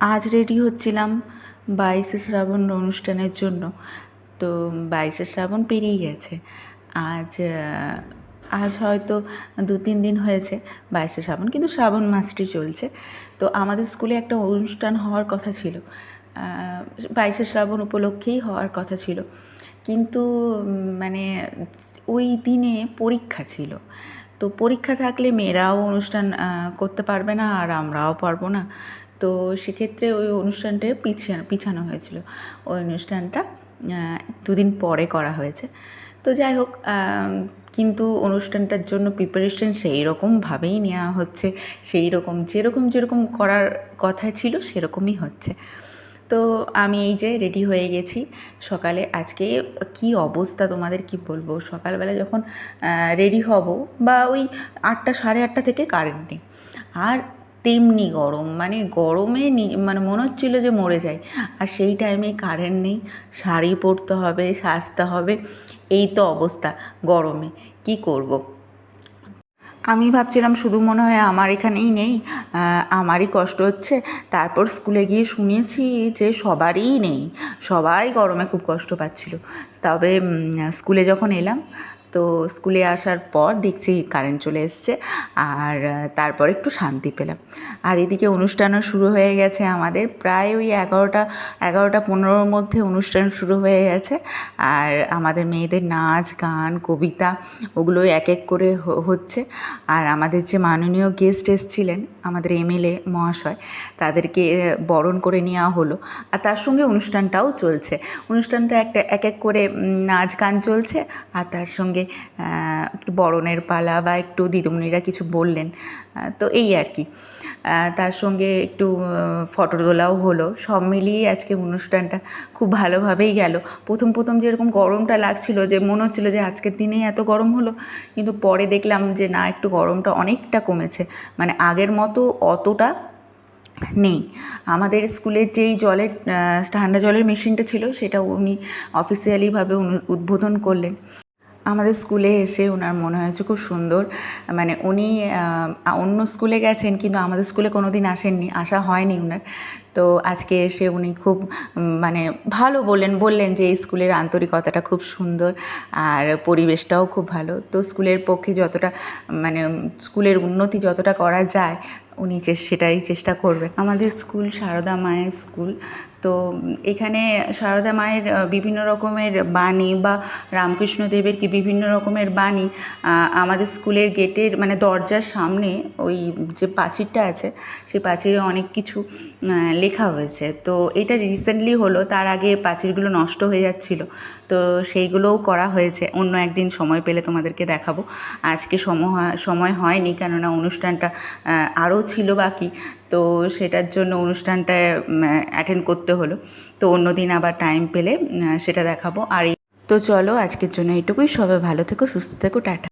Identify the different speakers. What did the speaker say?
Speaker 1: আজ রেডি হচ্ছিলাম বাইশে শ্রাবণ অনুষ্ঠানের জন্য। তো বাইশে শ্রাবণ পেরিয়ে গেছে। আজ আজ হয়তো দু তিন দিন হয়েছে বাইশে শ্রাবণ, কিন্তু শ্রাবণ মাসটি চলছে। তো আমাদের স্কুলে একটা অনুষ্ঠান হওয়ার কথা ছিল। বাইশে শ্রাবণ উপলক্ষেই হওয়ার কথা ছিল। কিন্তু মানে ওই দিনে পরীক্ষা ছিল। তো পরীক্ষা থাকলে মেয়েরাও অনুষ্ঠান করতে পারবে না আর আমরাও পারব না। তো সেক্ষেত্রে ওই অনুষ্ঠানটা পিছিয়ে পিছানো হয়েছিল। ওই অনুষ্ঠানটা দুদিন পরে করা হয়েছে। তো যাই হোক কিন্তু অনুষ্ঠানটার জন্য প্রিপারেশন সেই রকমভাবেই নেওয়া হচ্ছে। সেই রকম যেরকম যেরকম করার কথা ছিল সেরকমই হচ্ছে। তো আমি এই যে রেডি হয়ে গেছি। সকালে আজকে কি অবস্থা তোমাদের কি বলব? সকালবেলা যখন রেডি হব বা ওই আটটা, সাড়ে আটটা থেকে কারেন্ট নেই। আর তেমনি গরম মানে গরমে মানে মনে হচ্ছিল যে মরে যাই। আর সেই টাইমে কারেন্ট নেই, শাড়ি পরতে হবে, সাজতে হবে, এই তো অবস্থা গরমে। কি করব। আমি ভাবছিলাম শুধু মনে হয় আমার এখানেই নেই আমারই কষ্ট হচ্ছে। তারপর স্কুলে গিয়ে শুনেছি যে সবারই নেই, সবাই গরমে খুব কষ্ট পাচ্ছিল। তবে স্কুলে যখন এলাম তো স্কুলে আসার পর দেখছি কারেন্ট চলে এসছে, আর তারপর একটু শান্তি পেলাম। আর এদিকে অনুষ্ঠানও শুরু হয়ে গেছে আমাদের, প্রায় ওই এগারোটা এগারোটা পনেরোর মধ্যে অনুষ্ঠান শুরু হয়ে গেছে। আর আমাদের মেয়েদের নাচ, গান, কবিতা ওগুলো এক এক করে হচ্ছে। আর আমাদের যে মাননীয় গেস্ট এসেছিলেন, আমাদের এমএলএ মহাশয়, তাদেরকে বরণ করে নেওয়া হলো। আর তার সঙ্গে অনুষ্ঠানটাও চলছে। অনুষ্ঠানটা একটা এক এক করে নাচ, গান চলছে, আর তার সঙ্গে আহ, একটু বরণের পালা বা একটু দিদিমণিরা কিছু বললেন তো এই আর কি। তার সঙ্গে একটু ফটো তোলাও হলো। সব মিলিয়ে আজকে অনুষ্ঠানটা খুব ভালোভাবেই গেল। প্রথম প্রথম যেরকম গরমটা লাগছিল যে মনে হচ্ছিল যে আজকের দিনেই এত গরম হলো কিন্তু পরে দেখলাম যে না একটু গরমটা অনেকটা কমেছে। মানে আগের মতো অতটা নেই। আমাদের স্কুলের যেই জলের ঠান্ডা জলের মেশিনটা ছিল সেটা উনি অফিসিয়ালিভাবে উদ্বোধন করলেন। আমাদের স্কুলে এসে ওনার মনে হয়েছে খুব সুন্দর। মানে উনি অন্য স্কুলে গেছেন কিন্তু আমাদের স্কুলে কোনো দিন আসেননি, আসা হয়নি ওনার তো আজকে এসে উনি খুব মানে ভালো বললেন বললেন যে স্কুলের আন্তরিকতাটা খুব সুন্দর আর পরিবেশটাও খুব ভালো। তো স্কুলের পক্ষে যতটা মানে স্কুলের উন্নতি যতটা করা যায়, উনি সেটাই চেষ্টা করবেন। আমাদের স্কুল সারদা মায়ের স্কুল। তো এখানে সারদা মায়ের বিভিন্ন রকমের বাণী বা রামকৃষ্ণ দেবের কি বিভিন্ন রকমের বাণী আমাদের স্কুলের গেটের মানে দরজার সামনে ওই যে প্রাচীরটা আছে, সেই প্রাচীরে অনেক কিছু লেখা হয়েছে। তো এটা রিসেন্টলি হলো, তার আগে প্রাচীরগুলো নষ্ট হয়ে যাচ্ছিল। তো সেইগুলোও করা হয়েছে। অন্য একদিন সময় পেলে তোমাদেরকে দেখাবো। আজকে সময় হয়- সময় হয়নি, কেননা অনুষ্ঠানটা আরও ছিল বাকি। তো সেটার জন্য অনুষ্ঠানটা অ্যাটেন্ড করতে হলো। তো অন্য দিন আবার টাইম পেলে সেটা দেখাবো। আর তো চলো, আজকের জন্য এটুকুই সবাই ভালো থেকো, সুস্থ থেকো, টাটা।